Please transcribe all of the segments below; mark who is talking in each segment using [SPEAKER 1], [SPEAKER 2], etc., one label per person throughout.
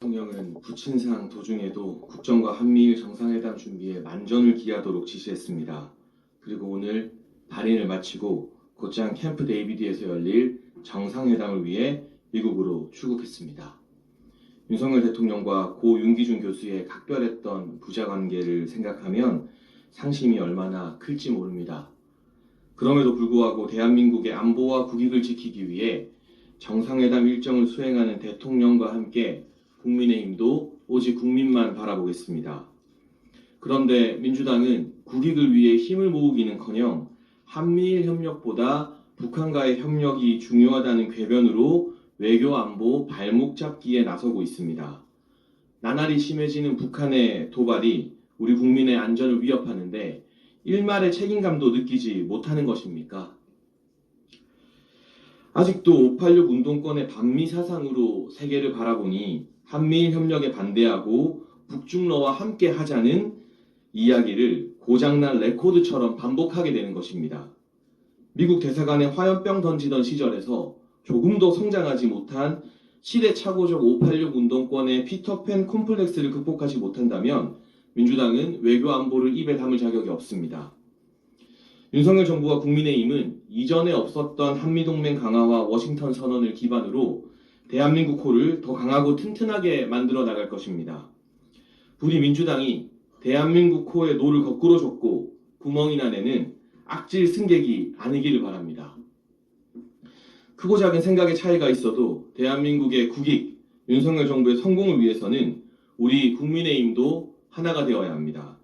[SPEAKER 1] 대통령은 부친상 도중에도 국정과 한미일 정상회담 준비에 만전을 기하도록 지시했습니다. 그리고 오늘 발인을 마치고 곧장 캠프 데이비드에서 열릴 정상회담을 위해 미국으로 출국했습니다. 윤석열 대통령과 고 윤기준 교수의 각별했던 부자 관계를 생각하면 상심이 얼마나 클지 모릅니다. 그럼에도 불구하고 대한민국의 안보와 국익을 지키기 위해 정상회담 일정을 수행하는 대통령과 함께 국민의힘도 오직 국민만 바라보겠습니다. 그런데 민주당은 국익을 위해 힘을 모으기는커녕 한미일 협력보다 북한과의 협력이 중요하다는 궤변으로 외교 안보 발목 잡기에 나서고 있습니다. 나날이 심해지는 북한의 도발이 우리 국민의 안전을 위협하는데 일말의 책임감도 느끼지 못하는 것입니까? 아직도 586 운동권의 반미 사상으로 세계를 바라보니 한미일 협력에 반대하고 북중러와 함께 하자는 이야기를 고장난 레코드처럼 반복하게 되는 것입니다. 미국 대사관에 화염병 던지던 시절에서 조금도 성장하지 못한 시대착오적 586 운동권의 피터팬 콤플렉스를 극복하지 못한다면 민주당은 외교 안보를 입에 담을 자격이 없습니다. 윤석열 정부와 국민의힘은 이전에 없었던 한미동맹 강화와 워싱턴 선언을 기반으로 대한민국 호를 더 강하고 튼튼하게 만들어 나갈 것입니다. 부디 민주당이 대한민국 호의 노를 거꾸로 줬고 구멍이나 내는 악질 승객이 아니기를 바랍니다. 크고 작은 생각의 차이가 있어도 대한민국의 국익, 윤석열 정부의 성공을 위해서는 우리 국민의힘도 하나가 되어야 합니다.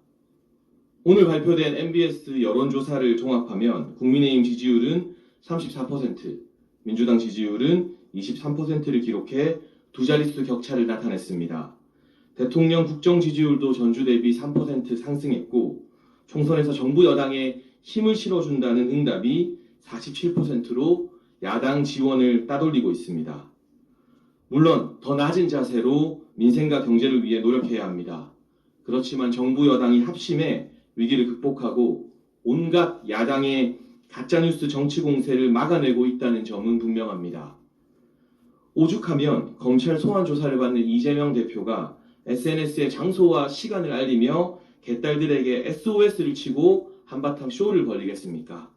[SPEAKER 1] 오늘 발표된 MBS 여론조사를 종합하면 국민의힘 지지율은 34%, 민주당 지지율은 23%를 기록해 두 자릿수 격차를 나타냈습니다. 대통령 국정 지지율도 전주 대비 3% 상승했고 총선에서 정부 여당에 힘을 실어준다는 응답이 47%로 야당 지원을 따돌리고 있습니다. 물론 더 낮은 자세로 민생과 경제를 위해 노력해야 합니다. 그렇지만 정부 여당이 합심해 위기를 극복하고 온갖 야당의 가짜뉴스 정치 공세를 막아내고 있다는 점은 분명합니다. 오죽하면 검찰 소환 조사를 받는 이재명 대표가 SNS에 장소와 시간을 알리며 개딸들에게 SOS를 치고 한바탕 쇼를 벌이겠습니까?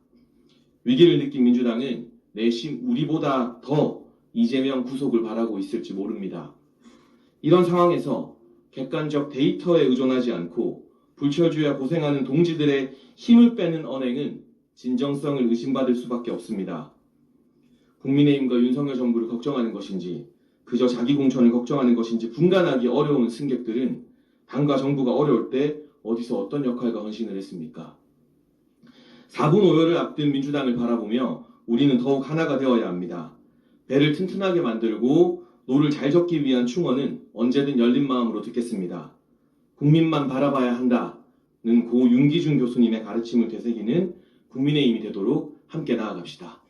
[SPEAKER 1] 위기를 느낀 민주당은 내심 우리보다 더 이재명 구속을 바라고 있을지 모릅니다. 이런 상황에서 객관적 데이터에 의존하지 않고 불철주야 고생하는 동지들의 힘을 빼는 언행은 진정성을 의심받을 수밖에 없습니다. 국민의힘과 윤석열 정부를 걱정하는 것인지 그저 자기 공천을 걱정하는 것인지 분간하기 어려운 승객들은 당과 정부가 어려울 때 어디서 어떤 역할과 헌신을 했습니까? 4분 5여를 앞둔 민주당을 바라보며 우리는 더욱 하나가 되어야 합니다. 배를 튼튼하게 만들고 노를 잘 적기 위한 충원은 언제든 열린 마음으로 듣겠습니다. 국민만 바라봐야 한다는 고 윤기준 교수님의 가르침을 되새기는 국민의 힘이 되도록 함께 나아갑시다.